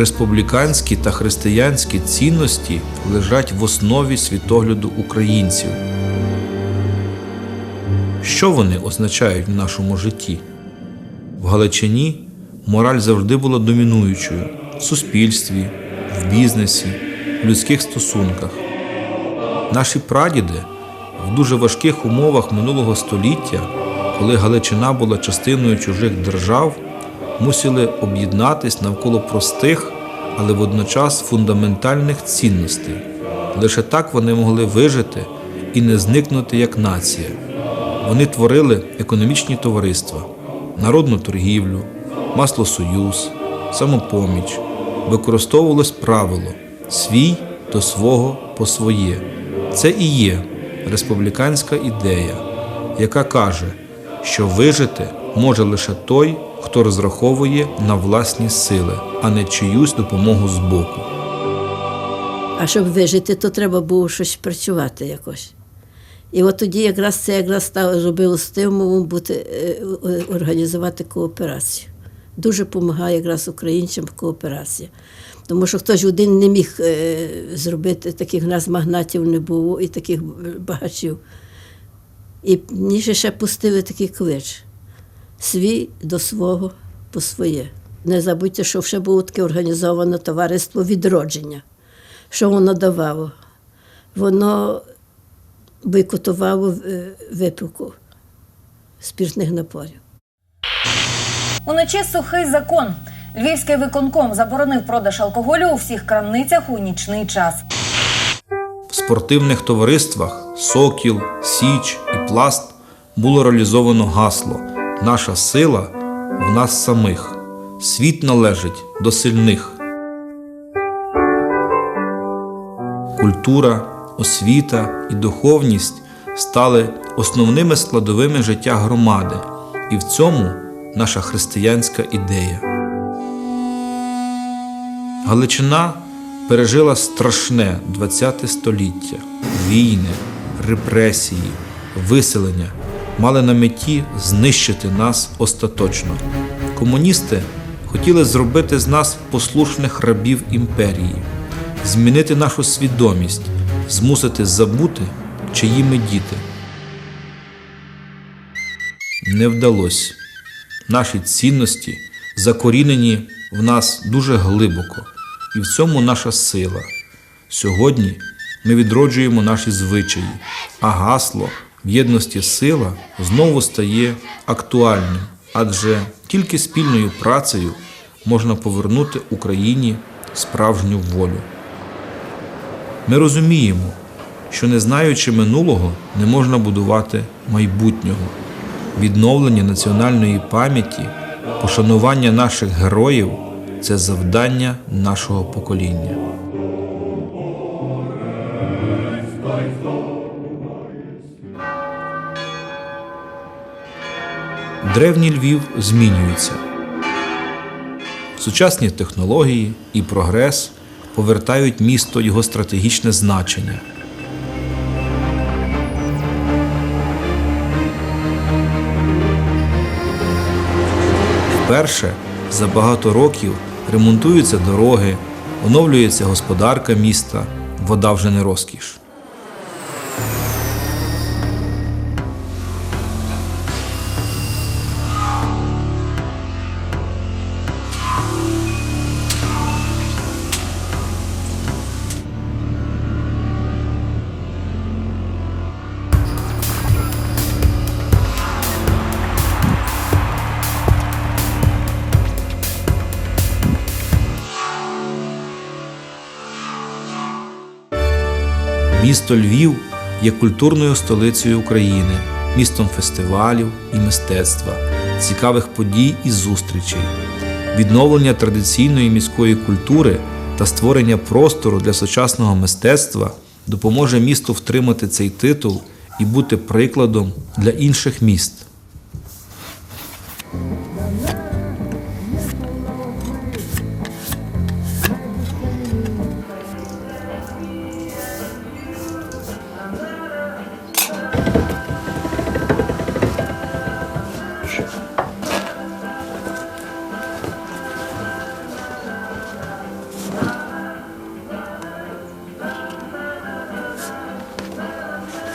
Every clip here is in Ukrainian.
республіканські та християнські цінності лежать в основі світогляду українців. Що вони означають в нашому житті? В Галичині мораль завжди була домінуючою в суспільстві, в бізнесі, в людських стосунках. Наші прадіди в дуже важких умовах минулого століття, коли Галичина була частиною чужих держав, мусили об'єднатись навколо простих, але водночас фундаментальних цінностей. Лише так вони могли вижити і не зникнути як нація. Вони творили економічні товариства, народну торгівлю, маслосоюз, самопоміч. Використовувалось правило свій до свого по своє. Це і є республіканська ідея, яка каже, що вижити може лише той, хто розраховує на власні сили, а не чиюсь допомогу збоку. А щоб вижити, то треба було щось працювати якось. І от тоді якраз це якраз стало зробило стимулом бути, е, е, організувати кооперацію. Дуже допомагає якраз українцям кооперація. Тому що хтось один не міг е, зробити, таких в нас магнатів не було і таких багачів. І ще ще пустили такий клич: свій до свого по своє. Не забудьте, що ще було таке організоване товариство відродження. Що воно давало? Воно бойкотувало е, випивку спіртних напоїв. Уночі сухий закон. Львівський виконком заборонив продаж алкоголю у всіх крамницях у нічний час. В спортивних товариствах Сокіл, Січ і Пласт було реалізовано гасло Наша сила в нас самих. Світ належить до сильних. Культура, освіта і духовність стали основними складовими життя громади, і в цьому наша християнська ідея. Галичина пережила страшне ХХ століття. Війни, репресії, виселення мали на меті знищити нас остаточно. Комуністи хотіли зробити з нас послушних рабів імперії, змінити нашу свідомість, змусити забути, чиї ми діти. Не вдалося. Наші цінності закорінені в нас дуже глибоко, і в цьому наша сила. Сьогодні ми відроджуємо наші звичаї, а гасло в єдності сила знову стає актуальним, адже тільки спільною працею можна повернути Україні справжню волю. Ми розуміємо, що не знаючи минулого, не можна будувати майбутнього. Відновлення національної пам'яті, пошанування наших героїв це завдання нашого покоління. Древній Львів змінюється. Сучасні технології і прогрес повертають місто його стратегічне значення. Вперше за багато років ремонтуються дороги, оновлюється господарка міста, вода вже не розкіш. Місто Львів є культурною столицею України, містом фестивалів і мистецтва, цікавих подій і зустрічей, відновлення традиційної міської культури та створення простору для сучасного мистецтва допоможе місту втримати цей титул і бути прикладом для інших міст.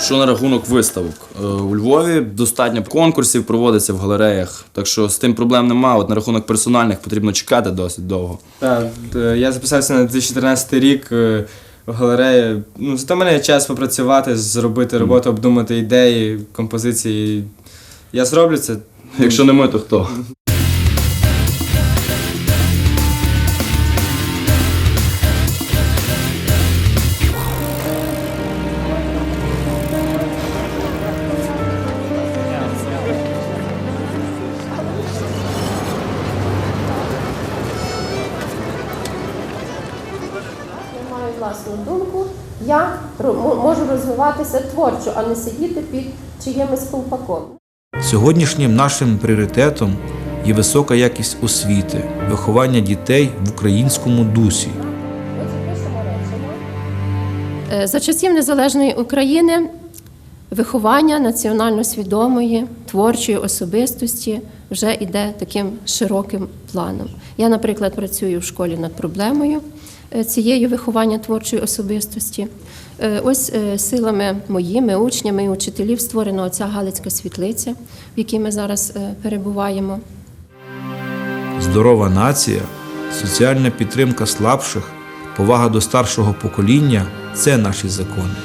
Що на рахунок виставок? Е, У Львові достатньо конкурсів проводиться в галереях, так що з тим проблем немає. От на рахунок персональних потрібно чекати досить довго. Так, е, я записався на 2014 рік е, в галереї. Ну, зато в мене є час попрацювати, зробити роботу, обдумати ідеї, композиції. Я зроблю це. Якщо не ми, то хто? Маю думку, мо- можу розвиватися творчо, а не сидіти під чиїмось колпаком. Сьогоднішнім нашим пріоритетом є висока якість освіти, виховання дітей в українському дусі. Е, За часів незалежної України виховання національно свідомої творчої особистості вже йде таким широким планом. Я, наприклад, працюю в школі над проблемою е, цієї виховання творчої особистості. Е, Ось е, силами моїми учнями і учителів створена оця Галицька світлиця, в якій ми зараз перебуваємо. Здорова нація, соціальна підтримка слабших, повага до старшого покоління це наші закони.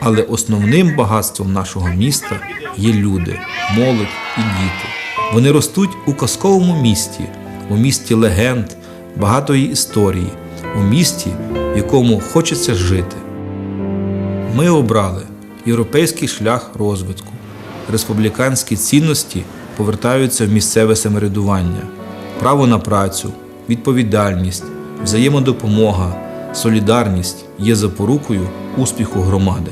Але основним багатством нашого міста є люди, молодь і діти. Вони ростуть у казковому місті, у місті легенд, багатої історії, у місті, в якому хочеться жити. Ми обрали європейський шлях розвитку. Республіканські цінності повертаються в місцеве самоврядування, право на працю, відповідальність, взаємодопомога, солідарність є запорукою успіху громади.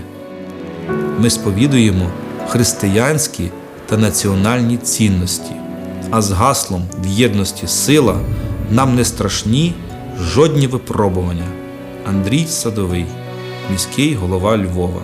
Ми сповідуємо християнські та національні цінності, а з гаслом в єдності сила нам не страшні жодні випробування. Андрій Садовий, міський голова Львова.